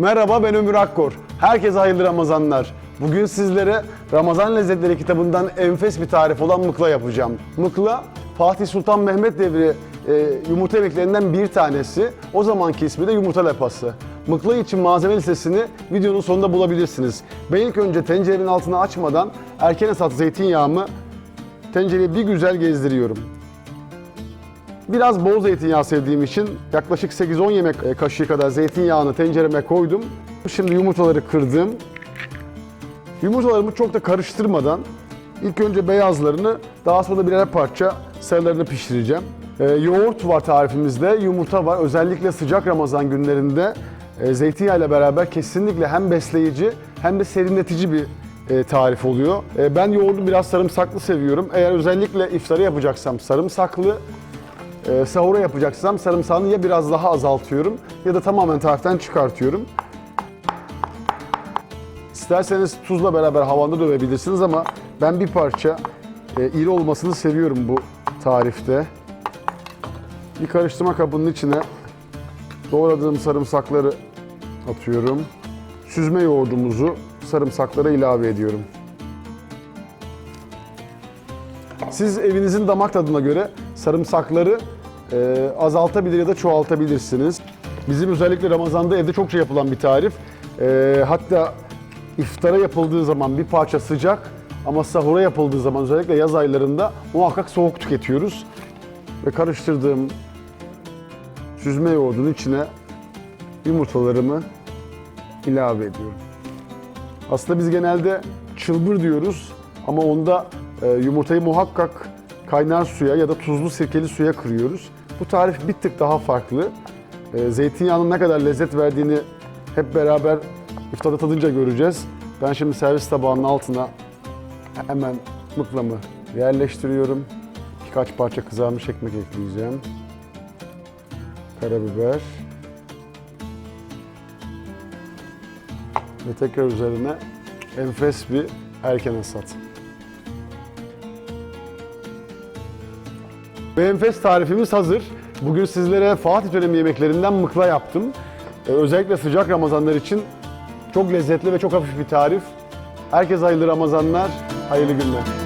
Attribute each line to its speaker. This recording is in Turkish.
Speaker 1: Merhaba ben Ömür Akkor. Herkese hayırlı Ramazanlar. Bugün sizlere Ramazan Lezzetleri kitabından enfes bir tarif olan mıkla yapacağım. Mıkla Fatih Sultan Mehmet devri e, yumurta yemeklerinden bir tanesi. O zamanki ismi de yumurta lapası. Mıkla için malzeme listesini videonun sonunda bulabilirsiniz. Ben ilk önce tencerenin altını açmadan erken esat zeytinyağımı tencereye bir güzel gezdiriyorum. Biraz bol zeytinyağı sevdiğim için yaklaşık 8-10 yemek e, kaşığı kadar zeytinyağını tencereme koydum. Şimdi yumurtaları kırdım. Yumurtalarımı çok da karıştırmadan ilk önce beyazlarını daha sonra birer parça sarılarını pişireceğim. Ee, yoğurt var tarifimizde, yumurta var. Özellikle sıcak Ramazan günlerinde e, zeytinyağı ile beraber kesinlikle hem besleyici hem de serinletici bir e, tarif oluyor. E, ben yoğurdu biraz sarımsaklı seviyorum. Eğer özellikle iftara yapacaksam sarımsaklı, e, sahura yapacaksam sarımsağını ya biraz daha azaltıyorum ya da tamamen tariften çıkartıyorum. İsterseniz tuzla beraber havanda dövebilirsiniz ama ben bir parça e, iri olmasını seviyorum bu tarifte. Bir karıştırma kabının içine doğradığım sarımsakları atıyorum. Süzme yoğurdumuzu sarımsaklara ilave ediyorum. Siz evinizin damak tadına göre sarımsakları e, azaltabilir ya da çoğaltabilirsiniz. Bizim özellikle Ramazan'da evde çokça yapılan bir tarif. E, hatta iftara yapıldığı zaman bir parça sıcak ama sahura yapıldığı zaman özellikle yaz aylarında muhakkak soğuk tüketiyoruz. Ve karıştırdığım süzme yoğurdun içine yumurtalarımı ilave ediyorum. Aslında biz genelde çılbır diyoruz ama onda e, yumurtayı muhakkak kaynar suya ya da tuzlu sirkeli suya kırıyoruz. Bu tarif bir tık daha farklı. E, zeytinyağının ne kadar lezzet verdiğini hep beraber iftarda tadınca göreceğiz. Ben şimdi servis tabağının altına hemen mıklamı yerleştiriyorum. Birkaç parça kızarmış ekmek ekleyeceğim. Karabiber. Ve tekrar üzerine enfes bir erken hasat. Ve tarifimiz hazır. Bugün sizlere Fatih dönemi yemeklerinden mıkla yaptım. Ee, özellikle sıcak Ramazanlar için çok lezzetli ve çok hafif bir tarif. Herkese hayırlı Ramazanlar, hayırlı günler.